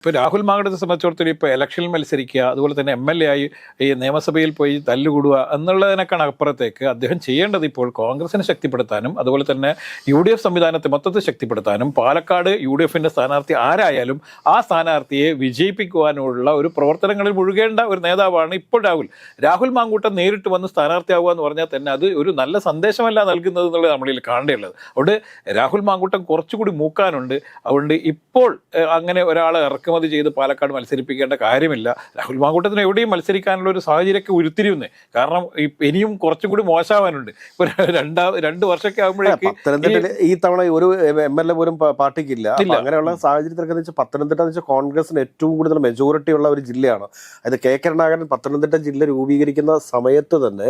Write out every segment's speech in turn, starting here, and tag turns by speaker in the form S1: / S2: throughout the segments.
S1: ഇപ്പോൾ രാഹുൽ മാങ്കടത്തെ സംബന്ധിച്ചിടത്തോളം ഇപ്പോൾ ഇലക്ഷനിൽ മത്സരിക്കുക അതുപോലെ തന്നെ എം എൽ എ ആയി ഈ നിയമസഭയിൽ പോയി തല്ലുകൂടുക എന്നുള്ളതിനേക്കാണ് അപ്പുറത്തേക്ക് അദ്ദേഹം ചെയ്യേണ്ടത് ഇപ്പോൾ കോൺഗ്രസിനെ ശക്തിപ്പെടുത്താനും അതുപോലെ തന്നെ യു ഡി എഫ് സംവിധാനത്തെ മൊത്തത്തിൽ ശക്തിപ്പെടുത്താനും പാലക്കാട് യു ഡി എഫിന്റെ സ്ഥാനാർത്ഥി ആരായാലും ആ സ്ഥാനാർത്ഥിയെ വിജയിപ്പിക്കുവാനുള്ള ഒരു പ്രവർത്തനങ്ങളിൽ മുഴുകേണ്ട ഒരു നേതാവാണ് ഇപ്പോൾ രാഹുൽ. രാഹുൽ മാങ്കൂട്ടം നേരിട്ട് വന്ന് സ്ഥാനാർത്ഥിയാവുക എന്ന് പറഞ്ഞാൽ തന്നെ അത് ഒരു നല്ല സന്ദേശമല്ല നൽകുന്നത് എന്നുള്ളത് നമ്മളിൽ കാണേണ്ടത് അതുകൊണ്ട് രാഹുൽ മാങ്കൂട്ടം കുറച്ചുകൂടി മൂക്കാനുണ്ട്. അതുകൊണ്ട് ഇപ്പോൾ അങ്ങനെ ഒരാളെ ഇറക്കുമതി ചെയ്ത് പാലക്കാട് മത്സരിപ്പിക്കേണ്ട കാര്യമില്ല. രാഹുൽ മാങ്കൂട്ടത്തിന് എവിടെയും മത്സരിക്കാനുള്ള ഒരു സാഹചര്യമൊക്കെ ഉരുത്തിരിയുന്നേ. കാരണം ഇനിയും കുറച്ചും കൂടി മോശമാവാനുണ്ട്. ഇപ്പൊ രണ്ടാ രണ്ട് വർഷമൊക്കെ ആകുമ്പോഴേക്ക്
S2: പത്തനംതിട്ടയിൽ ഈ തവണ ഒരു എം എൽ എ പോലും പാർട്ടിക്കില്ല. അങ്ങനെയുള്ള സാഹചര്യത്തിലൊക്കെ വെച്ചാൽ പത്തനംതിട്ട എന്ന് വെച്ചാൽ കോൺഗ്രസിന് ഏറ്റവും കൂടുതൽ മെജോറിറ്റി ഉള്ള ഒരു ജില്ലയാണ്. അത് കെ കരുണാകരൻ പത്തനംതിട്ട ജില്ല രൂപീകരിക്കുന്ന സമയത്ത് തന്നെ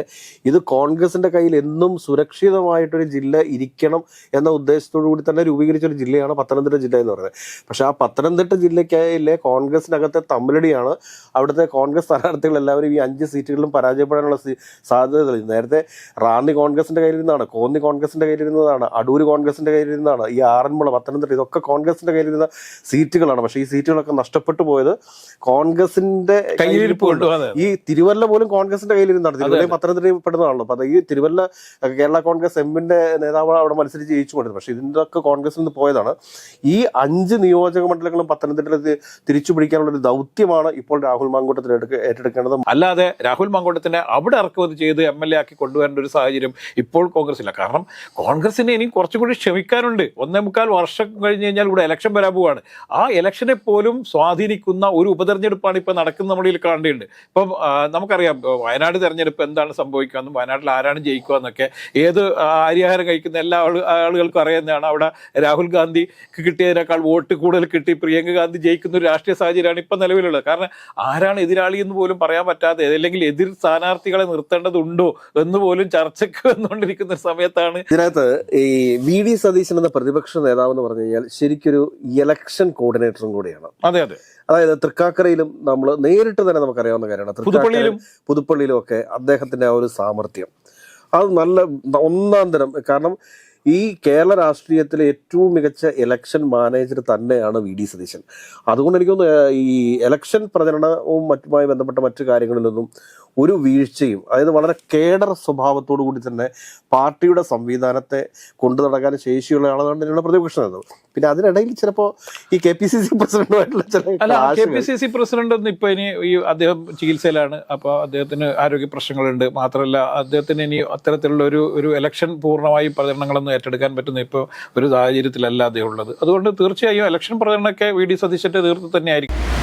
S2: ഇത് കോൺഗ്രസിന്റെ കയ്യിൽ എന്നും സുരക്ഷിതമായിട്ടൊരു ജില്ല ഇരിക്കണം എന്ന ഉദ്ദേശത്തോടു കൂടി തന്നെ രൂപീകരിച്ച ഒരു ജില്ലയാണ് പത്തനംതിട്ട ജില്ല എന്ന് പറയുന്നത്. പക്ഷെ ആ പത്തനംതിട്ട ജില്ലയ്ക്കയിലെ കോൺഗ്രസിനകത്തെ തമ്മിലടിയാണ്. അവിടുത്തെ കോൺഗ്രസ് സ്ഥാനാർത്ഥികൾ എല്ലാവരും ഈ അഞ്ച് സീറ്റുകളിലും പരാജയപ്പെടാനുള്ള സാധ്യത നേരത്തെ റാന്നി കോൺഗ്രസിന്റെ കയ്യിലിരുന്നതാണ് കോന്നി കോൺഗ്രസിന്റെ കയ്യിലിരുന്നതാണ് അടൂർ കോൺഗ്രസിന്റെ കയ്യിലിരുന്നതാണ് ഈ ആറന്മുള പത്തനംതിട്ട ഇതൊക്കെ കോൺഗ്രസിന്റെ കയ്യിലിരുന്ന സീറ്റുകളാണ്. പക്ഷേ ഈ സീറ്റുകളൊക്കെ നഷ്ടപ്പെട്ടു പോയത് കോൺഗ്രസിന്റെ
S1: കയ്യിലിരിപ്പ്
S2: കൊണ്ട്
S1: കൊണ്ടു അതെ.
S2: ഈ തിരുവല്ല പോലും കോൺഗ്രസിന്റെ കയ്യിലിരുന്നാണ് തിരുവല്ലയും പത്തനംതിട്ടയും പെടുന്നതാണല്ലോ. അപ്പൊ ഈ തിരുവല്ല കേരള കോൺഗ്രസ് എമ്മിന്റെ നേതാവ് അവിടെ മത്സരിച്ച് ജയിച്ചു കൊണ്ടിരുന്നത് പക്ഷെ ഇതിന്റെ ഒക്കെ കോൺഗ്രസിൽ നിന്ന് പോയതാണ്. ഈ അഞ്ച് നിയോജക മണ്ഡലങ്ങളും പത്തനംതിട്ടയിൽ തിരിച്ചു പിടിക്കാനുള്ള ഒരു ദൗത്യമാണ് ഇപ്പോൾ രാഹുൽ മാങ്കൂട്ടത്തിൽ എടുക്ക- ഏറ്റെടുക്കേണ്ടത്.
S1: അല്ലാതെ രാഹുൽ മങ്കോട്ടത്തിനെ അവിടെ ഇറക്കുമതി ചെയ്ത് എം എൽ എ ആക്കി കൊണ്ടുവരേണ്ട ഒരു സാഹചര്യം ഇപ്പോൾ കോൺഗ്രസ്സില്ല. കാരണം കോൺഗ്രസിന് ഇനി കുറച്ചുകൂടി ക്ഷമിക്കാനുണ്ട്. ഒന്നേ മുക്കാൽ വർഷം കഴിഞ്ഞ് കഴിഞ്ഞാൽ ഇവിടെ ഇലക്ഷൻ വരാൻ പോവുകയാണ് ആ ഇലക്ഷനെ പോലും സ്വാധീനിക്കുന്ന ഒരു ഉപതെരഞ്ഞെടുപ്പാണ് ഇപ്പോൾ നടക്കുന്നത് നമ്മളിൽ കാണേണ്ടിയുണ്ട് ഇപ്പം ആ, നമുക്കറിയാം വയനാട് തെരഞ്ഞെടുപ്പ് എന്താണ് സംഭവിക്കുക വയനാട്ടിൽ ആരാണ് ജയിക്കുക എന്നൊക്കെ ഏത് ആര്യാഹാരം കഴിക്കുന്ന എല്ലാ ആളുകൾക്കും അറിയുന്നതാണ്. അവിടെ രാഹുൽ ഗാന്ധിക്ക് കിട്ടിയതിനേക്കാൾ വോട്ട് കൂടുതൽ കിട്ടി പ്രിയങ്ക ഗാന്ധി ജയിക്കുന്ന ഒരു രാഷ്ട്രീയ സാഹചര്യമാണ് ഇപ്പം നിലവിലുള്ളത്. കാരണം ആരാണ് എതിരാളി എന്ന് പോലും പറയാൻ പറ്റാതെ അല്ലെങ്കിൽ എതിർ സ്ഥാനാർത്ഥികളെ നിർത്തേണ്ടതുണ്ടോ എന്ന് പോലും ചർച്ചയ്ക്ക് വന്നുകൊണ്ടിരിക്കുന്ന ഒരു സമയത്താണ്
S2: ഇതിനകത്ത് ഈ വി ഡി സതീശൻ എന്ന പ്രതിപക്ഷ നേതാവ് എന്ന് പറഞ്ഞു കഴിഞ്ഞാൽ ശരിക്കൊരു ഇലക്ഷൻ കോർഡിനേറ്ററും കൂടിയാണ്.
S1: അതെ അതെ.
S2: അതായത് തൃക്കാക്കരയിലും നമ്മൾ നേരിട്ട് തന്നെ നമുക്കറിയാവുന്ന കാര്യമാണ്.
S1: പുതുപ്പള്ളിയിലും?
S2: പുതുപ്പള്ളിയിലും ഒക്കെ അദ്ദേഹത്തിന്റെ ആ ഒരു സാമർഥ്യം. അത് നല്ല ഒന്നാം തരം. കാരണം ഈ കേരള രാഷ്ട്രീയത്തിലെ ഏറ്റവും മികച്ച ഇലക്ഷൻ മാനേജർ തന്നെയാണ് വി ഡി സതീശൻ. അതുകൊണ്ട് എനിക്കൊന്ന് ഈ ഇലക്ഷൻ പ്രചരണവും മറ്റുമായി ബന്ധപ്പെട്ട മറ്റു കാര്യങ്ങളിലൊന്നും ഒരു വീഴ്ചയും അതായത് വളരെ കേഡർ സ്വഭാവത്തോടു കൂടി തന്നെ പാർട്ടിയുടെ സംവിധാനത്തെ കൊണ്ടു നടക്കാൻ ശേഷിയുള്ള ആളാണ് തന്നെയാണ് പ്രതിപക്ഷം പിന്നെ അതിനിടയിൽ ചിലപ്പോൾ ഈ കെ പി സി സി പ്രസിഡന്റുമായിട്ടുള്ള ചില
S1: K P C C president ഒന്നും ഇപ്പൊ ഇനി ഈ അദ്ദേഹം ചികിത്സയിലാണ്. അപ്പോൾ അദ്ദേഹത്തിന് ആരോഗ്യ പ്രശ്നങ്ങളുണ്ട്. മാത്രമല്ല അദ്ദേഹത്തിന് ഇനി അത്തരത്തിലുള്ള ഒരു ഒരു ഇലക്ഷൻ പൂർണമായും പ്രചരണങ്ങളൊന്നും ഏറ്റെടുക്കാൻ പറ്റുന്ന ഇപ്പോൾ ഒരു സാഹചര്യത്തിലല്ല അദ്ദേഹം ഉള്ളത്. അതുകൊണ്ട് തീർച്ചയായും ഇലക്ഷൻ പ്രചരണമൊക്കെ വി ഡി സതീശന്റെ നേതൃത്വം തന്നെയായിരിക്കും.